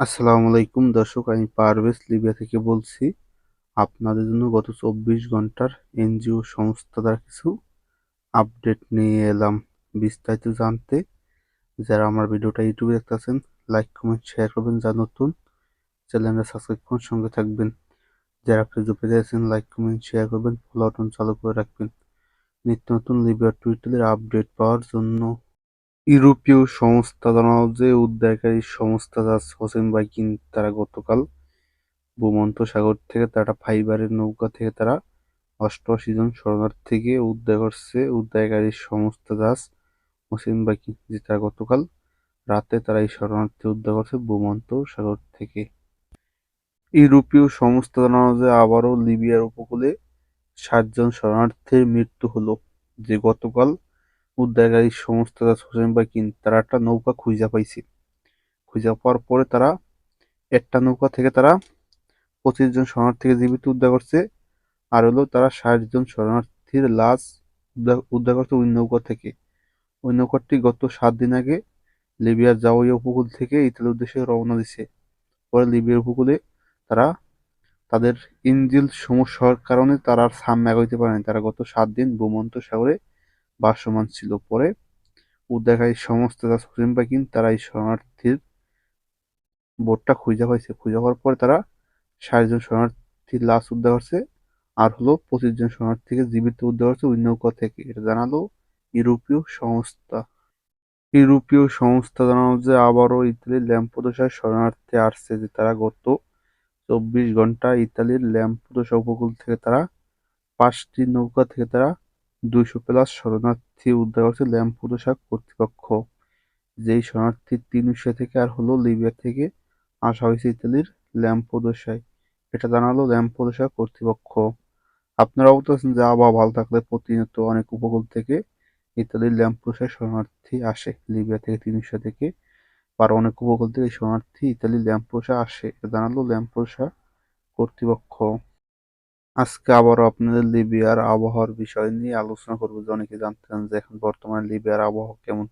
আসসালামু আলাইকুম দর্শক, আমি পারভেজ লিবিয়া থেকে বলছি, আপনাদের জন্য গত চব্বিশ ঘণ্টার এনজিও সংস্থা দ্বারা কিছু আপডেট নিয়ে এলাম। বিস্তারিত জানতে যারা আমার ভিডিওটা ইউটিউবে দেখতেছেন, লাইক, কমেন্ট, শেয়ার করবেন, যা নতুন, চ্যানেলটা সাবস্ক্রাইব করুন, সঙ্গে থাকবেন। যারা ফেসবুকে দেখেছেন, লাইক, কমেন্ট, শেয়ার করবেন, ফলো বাটন চালু করে রাখবেন। নিত্য নতুন লিবিয়ার টুইটারের আপডেট পাওয়ার জন্য ইউরোপীয় সংস্থা জানালো যে উদ্ধারকারী সংস্থা জাহাজ হোসেন বাইকিং তারা গতকাল ভূমন্ত সাগর থেকে তারা ফাইবারের নৌকা থেকে তারা অষ্টআশি জন শরণার্থীকে উদ্ধার করছে। উদ্ধারকারী সংস্থা জাহাজ হোসেন বাইকিং যে তারা গতকাল রাতে তারা এই শরণার্থী উদ্ধার করছে ভূমন্ত সাগর থেকে। ইউরোপীয় সংস্থা জানানো যে আবারও লিবিয়ার উপকূলে ষাটজন শরণার্থীর মৃত্যু হলো, যে গতকাল উদ্ধারকারী সংস্থা হোসেন বাইকিং তারা একটা নৌকা খুঁজা পাইছে। খুঁজা পাওয়ার পরে তারা একটা নৌকা থেকে তারা পঁচিশ জন শরণার্থীকে জীবিত উদ্ধার করছে। আর হলো তারা ষাট জন শরণার্থীর লাশ উদ্ধার করছে ওই নৌকা থেকে। ওই নৌকাটি গত সাত দিন আগে লিবিয়ার জাওয়া উপকূল থেকে ইতালির উদ্দেশ্যে রওনা দিছে। পরে লিবিয়ার উপকূলে তারা তাদের ইঞ্জিল সমস্যার কারণে তারা আর সামনে আগাইতে পারেনি তারা গত সাত দিন ভূমন্ত সাগরে ভাসমান ছিল পরে। উদ্ধারকারী সমস্ত হোসেন বাকিন তারা এই শরণার্থীর বোটটা খুঁজে পাইছে। খুঁজে পাওয়ার পরে তারা ষাট জন শরণার্থীর লাশ উদ্ধার করছে। আর হলো পঁচিশ জন শরণার্থীকে জীবিত উদ্ধার করছে নৌকা থেকে। এটা জানালো ইউরোপীয় সংস্থা। ইউরোপীয় সংস্থা জানানো যে আবারও ইতালির ল্যাম্পোদোসায় শরণার্থী আসছে যে তারা গত চব্বিশ ঘণ্টা ইতালির ল্যাম্পোদোসা উপকূল থেকে তারা পাঁচটি নৌকা থেকে তারা দুইশো প্লাস শরণার্থী উদ্ধার করছে ল্যাম্পোদোসা কর্তৃপক্ষ। যেই শরণার্থী তিনুশিয়া থেকে আর হলো লিবিয়া থেকে আসা হয়েছে ইতালির ল্যাম্পোদোসায় এটা জানালো ল্যাম্পোদোসা কর্তৃপক্ষ। আপনারা বলতেছেন যে আবহাওয়া ভালো থাকলে প্রতিনিয়ত অনেক উপকূল থেকে ইতালির ল্যাম্পোদোসায় শরণার্থী আসে, লিবিয়া থেকে তিনুশিয়া থেকে। আর অনেক উপকূল থেকে শরণার্থী ইতালির ল্যাম্পোসা আসে, এটা জানালো ল্যাম্পোসা কর্তৃপক্ষ। আজকে আবারও আপনাদের লিবিয়ার আবহাওয়ার বিষয় নিয়ে আলোচনা করব। যে অনেকে জানতে চান যে এখন বর্তমানে লিবিয়ার আবহাওয়া কেমন?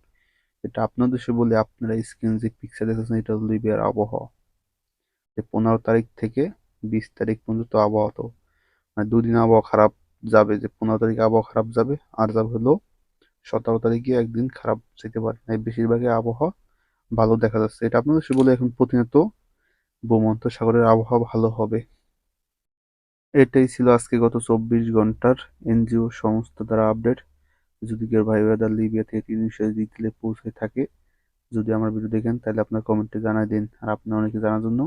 এটা আপনাদের সে বলে আপনারা স্ক্রিন যে পিকচার দেখেছেন এটা লিবিয়ার আবহাওয়া। যে পনেরো তারিখ থেকে বিশ তারিখ পর্যন্ত আবহাওয়া তো। মানে দুদিন আবহাওয়া খারাপ যাবে, যে পনেরো তারিখে আবহাওয়া খারাপ যাবে, আর যাবে হলো সতেরো তারিখে একদিন খারাপ যেতে পারে। বেশিরভাগই আবহাওয়া ভালো দেখা যাচ্ছে। এটা আপনাদের বলে এখন প্রতিনিয়ত ভূমন্ত সাগরের আবহাওয়া ভালো হবে। এটাই ছিল আজকে গত চব্বিশ ঘণ্টার এনজিও সংস্থা দ্বারা আপডেট যদি কেউ ভাই ব্রাদার লিবিয়া থেকে তিন বিষয়ে দিতে পৌঁছে থাকে, যদি আমার ভিডিও দেখেন, তাহলে আপনার কমেন্টে জানাই দিন। আর আপনার অনেকে জানার জন্য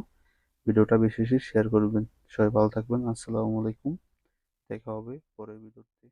ভিডিওটা বেশি বেশি শেয়ার করবেন। সবাই ভালো থাকবেন। আসসালামু আলাইকুম। দেখা হবে পরের ভিডিওতে